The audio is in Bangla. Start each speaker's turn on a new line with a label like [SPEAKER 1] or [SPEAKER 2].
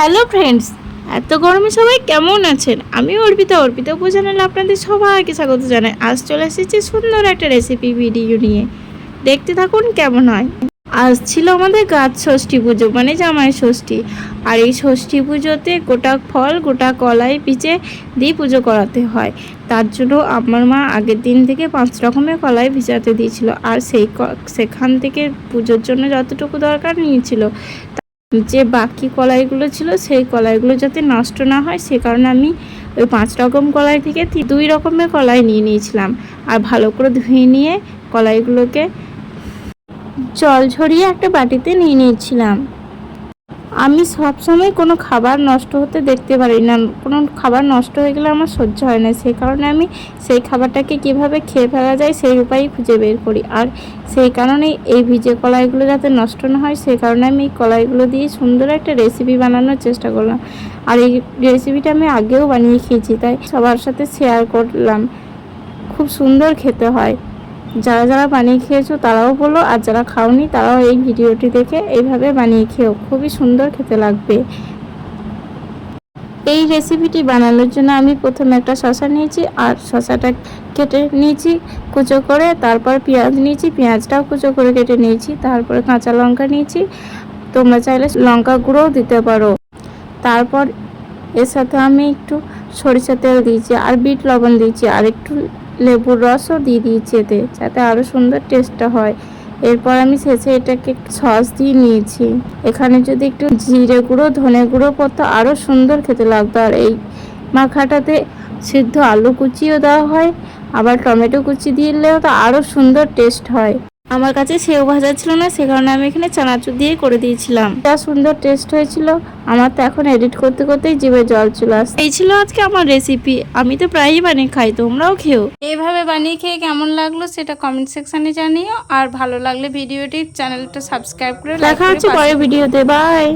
[SPEAKER 1] হ্যালো ফ্রেন্ডস, এত গরমে সবাই কেমন আছেন? আমি অর্পিতা অর্পিতা উপচ্যানেলে আপনাদের সবাইকে স্বাগত জানাই। আজ চলে এসেছি সুন্দর একটা রেসিপি ভিডিও নিয়ে। দেখতে থাকুন কেমন হয়। আজ ছিল আমাদের গাছ ষষ্ঠী পুজো মানে জামাই ষষ্ঠী। আর এই ষষ্ঠী পুজোতে গোটা ফল, গোটা কলাই পিচে দিয়ে পুজো করাতে হয়। তার জন্য আমার মা আগের দিন থেকে পাঁচ রকমের কলাই ভিজাতে দিয়েছিল। আর সেই সেখান থেকে পুজোর জন্য যতটুকু দরকার নিয়েছিল যে বাকি কলাইগুলো ছিল, সেই কলাইগুলো যাতে নষ্ট না হয়, সে কারণে আমি ওই পাঁচ রকম কলাই থেকে দুই রকমের কলাই নিয়ে নিয়েছিলাম। আর ভালো করে ধুয়ে নিয়ে কলাইগুলোকে জল ঝরিয়ে একটা বাটিতে নিয়ে নিয়েছিলাম। আমি সবসময় কোনো খাবার নষ্ট হতে দেখতে পারি না। কোনো খাবার নষ্ট হয়ে গেলে আমার সহ্য হয় না। সেই কারণে আমি সেই খাবারটাকে কীভাবে খেয়ে ফেলা যায় সেই উপায়ই খুঁজে বের করি। আর সেই কারণেই এই ভিজে কলাইগুলো যাতে নষ্ট না হয়, সেই কারণে আমি এই কলাইগুলো দিয়ে সুন্দর একটা রেসিপি বানানোর চেষ্টা করলাম। আর এই রেসিপিটা আমি আগেও বানিয়ে খেয়েছি, তাই সবার সাথে শেয়ার করলাম। খুব সুন্দর খেতে হয়। যারা যারা বানিয়ে খেয়েছো তারাও বলো, আর যারা খাওনি তারাও এই ভিডিওটি দেখে এইভাবে বানিয়ে খেও খুবই সুন্দর খেতে লাগবে। এই রেসিপিটি বানানোর জন্য আমি প্রথমে একটা শশা নিয়েছি, আর শশাটা কেটে নিয়েছি কুচো করে, তারপর পেঁয়াজ নিয়েছি, পেঁয়াজটাও কুচো করে কেটে নিয়েছি, তারপরে কাঁচা লঙ্কা নিয়েছি। তোমরা চাইলে লঙ্কা গুঁড়োও দিতে পারো। তারপর এর সাথে আমি একটু সরিষা তেল দিয়েছি, আর বিট লবণ দিয়েছি, আর একটু লেবুর রসও দিয়ে দিয়েছি এতে, যাতে আরও সুন্দর টেস্টটা হয়। এরপর আমি শেষে এটাকে সস দিয়ে নিয়েছি। এখানে যদি একটু জিরে গুঁড়ো, ধনে গুঁড়ো পড়তো আরও সুন্দর খেতে লাগতো। আর এই মাখাটাতে সিদ্ধ আলু কুচিও দেওয়া হয়, আবার টমেটো কুচি দিলেও তো আরও সুন্দর টেস্ট হয়। আমার কাছে সেও ভাজা ছিল না সে কারণে আমি এখানে চানাচুর দিয়ে করে দিয়েছিলাম। যা সুন্দর টেস্ট হয়েছিল আমার তো এখন এডিট করতে করতেই জিভে জল চলে আসছে। এই ছিল আজকে আমার রেসিপি আমি তো প্রায়ই বানিয়ে খাই তোমরাও খেও। এইভাবে বানিয়ে খেয়ে কেমন লাগল সেটা কমেন্ট সেকশানে জানিও আর ভালো লাগলে ভিডিওটি চ্যানেলটা সাবস্ক্রাইব করে দেখা হচ্ছে পরে ভিডিওতে বাই